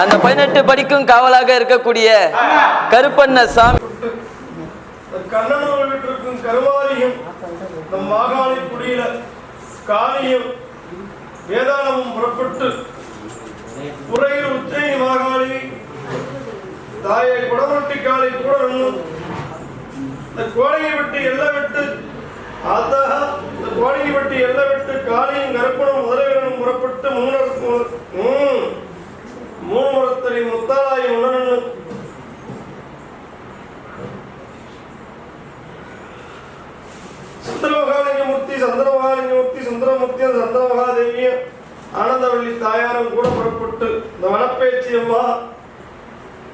அந்த பதினெட்டு படிக்கும் காவலாக இருக்கக்கூடிய கருப்பண்ண சாமி. கண்ணனூர் கருவாரியும் நம் மாகாணி குடியில காணியும் வேதாளமும் புறப்பட்டு உரையில் உச்சைனி மாகாணி தாயை குடமட்டி காலை கூட நின்னும் இந்த கோடையை விட்டு எல்லை விட்டு அதாக இந்த கோடையை விட்டு எல்லை விட்டு காளியும் கருப்பனும் முதலவனும் புறப்பட்டு மூணு மூணு மூணு முத்தாளாய் உணர்ந்து சுந்தரமகாலிங்கமூர்த்தி சந்திரமகாலிங்கமூர்த்தி சுந்தரமூர்த்தி அந்த சந்திரமகாதேவிய ஆனந்தவள்ளி தாயாரும் கூட புறப்பட்டு இந்த வனப்பேச்சி அம்மா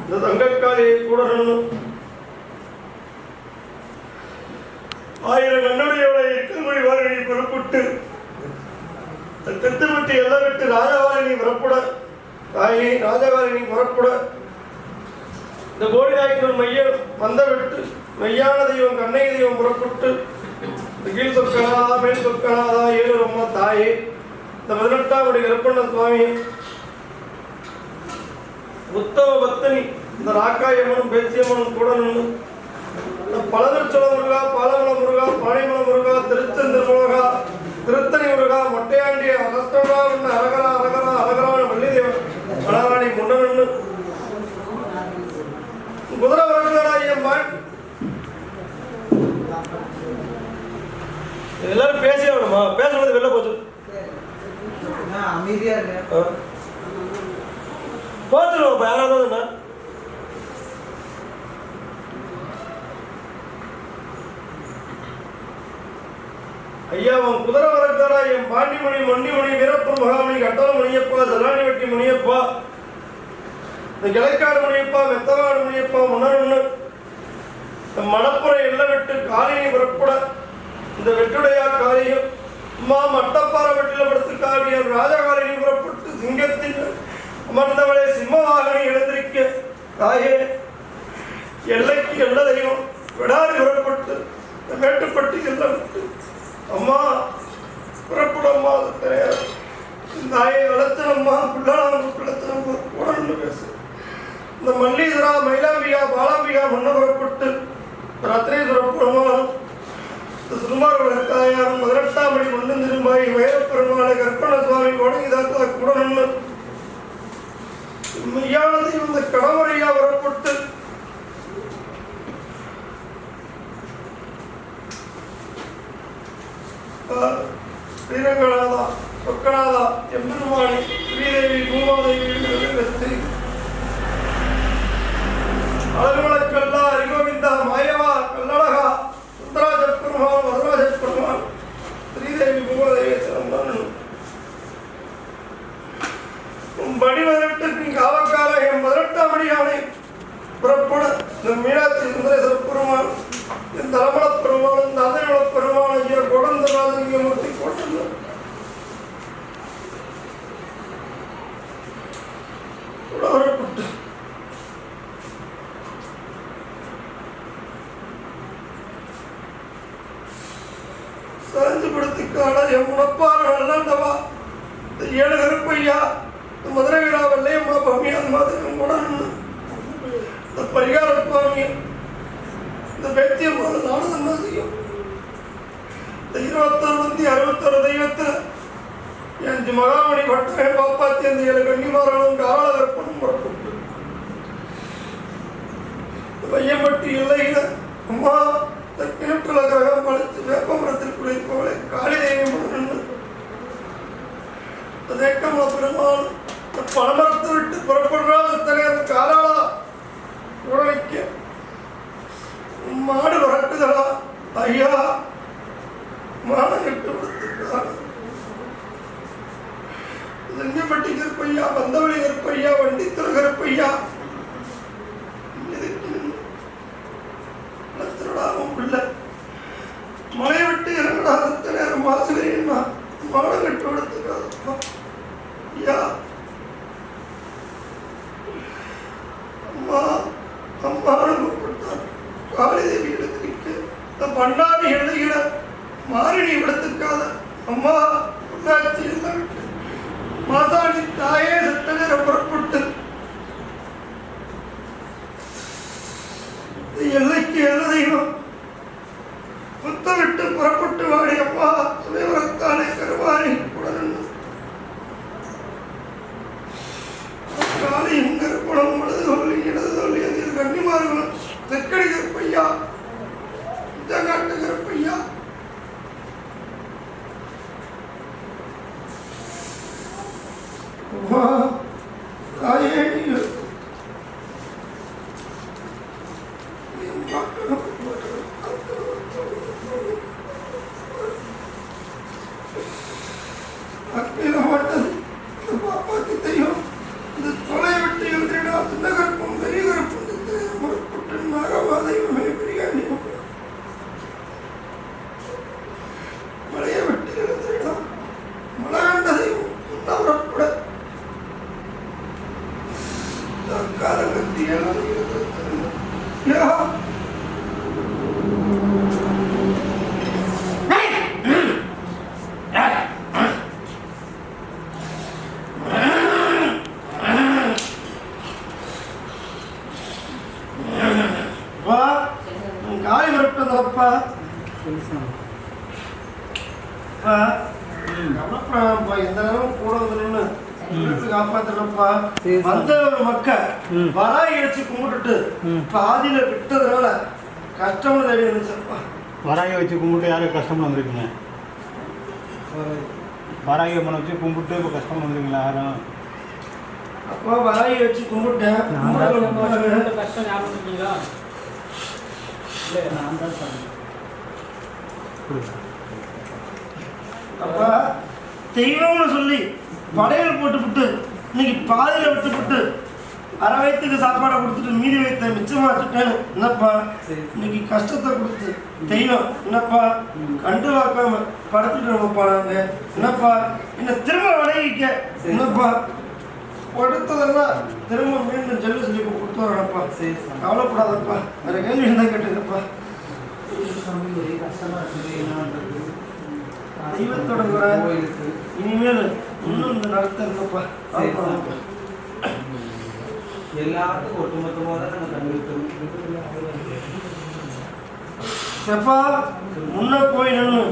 இந்த தங்கக்காளியை கூட நின்று ஆயிரம் கண்ணுடையோட எக்கல்மொழி வாரணி புறப்பட்டு திட்டமிட்டு எல்லாம் விட்டு ராஜவாரணி புறப்பட தாயே ராஜாவாரி நீ புறப்பட. இந்த கோடி மைய வந்த விட்டு மெய்யான தெய்வம் கண்ணை தெய்வம் புறப்பட்டு இந்த கீழ் சொற்களாதா மேல் சொற்களாதா ஏழு அம்மா தாயே. இந்த பதினெட்டாம் படி கருப்பண்ண சுவாமி உத்தம பத்தனி இந்த ராக்காயம்மனும் பேச்சியம்மனும் கூட நின்று இந்த பழதற்சோழ முருகா பாலமல முருகா பாணிமல முருகா திருச்செந்தர் முருகா திருத்தணி முருகா மொட்டையாண்டி அகஸ்தோடா அரகரா அரகரா அரகரான வள்ளிதேவன் மணராணி முன்னன்னு குதிரை வரலாயம்மான் எல்லாரும் பேசியே வேணுமா பேசுறது வெளில போச்சு அமைதியா இருக்க போச்சுருவோம் இப்போ யாராவது என்ன? ஐயா உன் குதிரை வரக்காரா என் பாண்டிமணி மண்டிமணி வீரப்பன் மகாமணி கட்டள மணியப்பா ஜலானி வெட்டி மணியப்பா இந்த கிளைக்காடு முனியப்பா மெத்தவாடு முனியப்பா முன்னொன்னு இந்த மணப்புரை எல்லை விட்டு காலினி புறப்பட இந்த வெட்டுடையா காரியம் அம்மா மட்டப்பாறை வெட்டில படுத்து காரியம் ராஜகாலினி புறப்பட்டு சிங்கத்தின் அமர்ந்தவளை சிம்மவாகனி எழுந்திருக்க தாயே எல்லைக்கு எல்ல தெய்வம் விடாது புறப்பட்டு இந்த மேட்டுப்பட்டி எல்லாம் விட்டு அம்மா புறப்படும்மா அது தெரியாது தாயை வளர்த்தனம்மா பிள்ளாளம் பிள்ளத்தனம்மா உடனே பேசு. இந்த மல்லீஸ்வரா மயிலாம்பிகா பாலாம்பிகா மன்னபுரப்பட்டு ரத்னேஸ்வரம் பெருமாளும் இந்த சுமார் விளக்காயாரும் பதினெட்டாம் மணி மண்ணு திரும்பாய் வைரப்பெருமாளை கற்பன சுவாமி கோடங்கிதாத்தா கூட நின்று மெய்யானது இந்த கடவுரையா வரப்பட்டு. ஸ்ரீரங்கநாதா சொக்கநாதா எம்பெருமானி ஸ்ரீதேவி பூமாதேவி வெற்றி அழகுமலக்கல்லா அரிகோவிந்தா மாயவா கல்லழகா சுந்தராஜ பெருமாள் வரராஜ பெருமாள் ஸ்ரீதேவி பூமாதேவி சிறந்தன் உன் படி பதினெட்டுக்கு காவக்கால என் பதினெட்டாம் அடியானை புறப்பட இந்த மீனாட்சி சுந்தரேஸ்வர பெருமாள் இந்த தலமல பெருமாள் இந்த அதனல பெருமாள் ஐயா மூர்த்தி கொண்டு புறப்பட்டு சாஞ்சு படுத்துக்கான இந்த ஏழு கருப்பையா இந்த மதுரை வீரா வெள்ளையம்மா பாமி அந்த மாதிரி கூட இந்த பரிகார இந்த பேத்தியம்மா நானும் செய்யும்? இந்த இருபத்தொரு வந்து அறுபத்தொரு தெய்வத்தை என் மகாமணி பட்டமே பாப்பாத்தி அந்த ஏழு கன்னிமார்களும் கால கற்பனும் புறப்பட்டு இந்த இல்லையில அம்மா இந்த கிணற்றுல கிரகம் பழித்து வேப்பமரத்தில் குளிப்பவளை காளி தெய்வம் நின்று தேக்கம்மா பெருமாள் இந்த பணமரத்தை விட்டு புறப்படுறாள் தலைவர் மாரணி விடத்துக்காக அம்மா உள்ளாட்சி மாதாணி தாயே சட்டநேர புறப்பட்டு. எல்லைக்கு எல்லதையும் புத்தமிட்டு புறப்பட்டு வாடி அப்பா துணைவரத்தானே கருவாரி தாயே வா கவலைப்படாதப்பா எந்த நேரம் கூட வந்து நின்று வீட்டு காப்பாத்தனப்பா வந்த ஒரு மக்க வராய் அடிச்சு கும்பிட்டுட்டு பாதியில விட்டதுனால கஷ்டம்னு தேடி இருந்துச்சுப்பா வராகி வச்சு கும்பிட்டு யாரும் கஷ்டம்னு வந்திருக்கீங்க. வராகி அம்மனை வச்சு கும்பிட்டு இப்போ கஷ்டம்னு வந்துருக்கீங்களா யாரும்? அப்பா வராய் வச்சு கும்பிட்டேன். கும்பிட்டு கஷ்டம் ஞாபகம் இல்லை நான் தான் சொன்னேன். அப்பா தெய்வம்னு சொல்லி படையல் போட்டுவிட்டு இன்னைக்கு பாதியில விட்டுவிட்டு அரை வயிற்றுக்கு சாப்பாடை கொடுத்துட்டு மீதி வயிற்ற மிச்சமா வச்சுட்டேன்னு என்னப்பா இன்னைக்கு கஷ்டத்தை கொடுத்து தெய்வம் என்னப்பா கண்டு பார்க்காம படுத்துட்டு நம்மப்பா நாங்க என்னப்பா என்ன திரும்ப வணங்கிக்க என்னப்பா. படுத்ததெல்லாம் திரும்ப மீண்டும் ஜல்லு சொல்லி கொடுத்து வரப்பா கவலைப்படாதப்பா. வேற கேள்வி இருந்தா கேட்டுக்கப்பா. தெய்வத்தோட கூட இனிமேல் இன்னும் இந்த நடத்த. எல்லாத்துக்கும் ஒட்டுமொத்தமாக தான் நம்ம செப்பா முன்ன போய் நின்று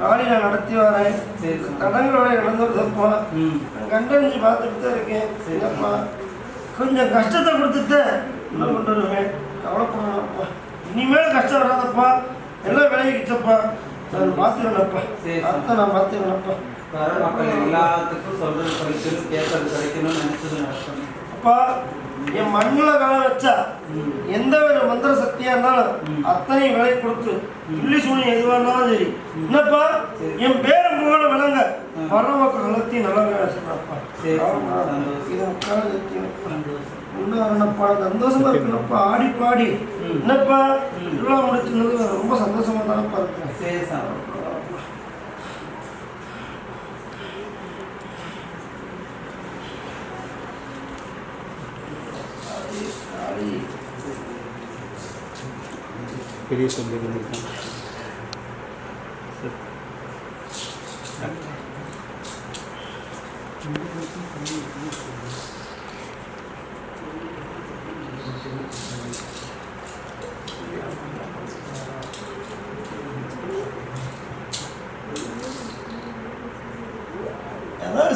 காலி நான் நடத்தி வரேன். சரி. தடங்களோட நடந்துருந்தப்பா கண்டறிஞ்சு பார்த்துட்டு தான் இருக்கேன். சரிப்பா கொஞ்சம் கஷ்டத்தை கொடுத்துட்டு என்ன கொண்டு வருவேன். கவலைப்படாதப்பா. இனிமேல் கஷ்டம் வராதப்பா. எல்லாம் விலகிக்கிச்சப்பா நான் பார்த்துருவேனப்பா சரி. அத்தை நான் பார்த்துருவேனப்பா வர மக்கள் எல்லாத்துக்கும் சொல்றது கிடைக்கணும் கேட்கறது கிடைக்கணும்னு நினைச்சது நடக்கணும் அப்பா என் மண்ணில் காலம் வச்சா எந்த ஒரு மந்திர சக்தியா இருந்தாலும் அத்தனை விலை கொடுத்து புள்ளி சூனியம் எதுவாக இருந்தாலும் சரி. என்னப்பா? என் பேரை புகழ விளங்க வர மக்கள் எல்லாத்தையும் நல்லா வேலை உட்கார உண்டாரணப்பா சந்தோஷமா. இருக்கணும்ப்பா. ஆடி பாடி. என்னப்பா? திருவிழா முடிச்சிருந்தது ரொம்ப சந்தோஷமா தானப்பா இருக்கேன். சரி சார் ஆடி பெரிய சொல்லி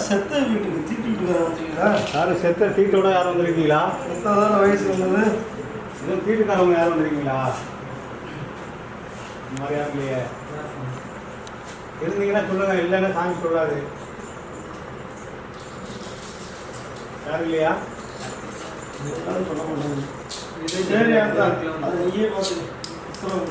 செத்த வீட்டுக்கு? தீட்டிட்டு வச்சுக்கிறா யாரும் செத்த தீட்டோட யாரும் வந்திருக்கீங்களா? செத்ததான வயசு வந்தது. எதுவும் தீட்டுக்காரவங்க யாரும் வந்திருக்கீங்களா? இந்த மாதிரி யாரும் இல்லையே. இருந்தீங்கன்னா சொல்லுங்க இல்லைன்னா சாமி சொல்லாது. யாரும் இல்லையா? சொல்ல மாட்டாங்க. சரி அக்கா அது நீயே பார்த்து சொல்லுங்க.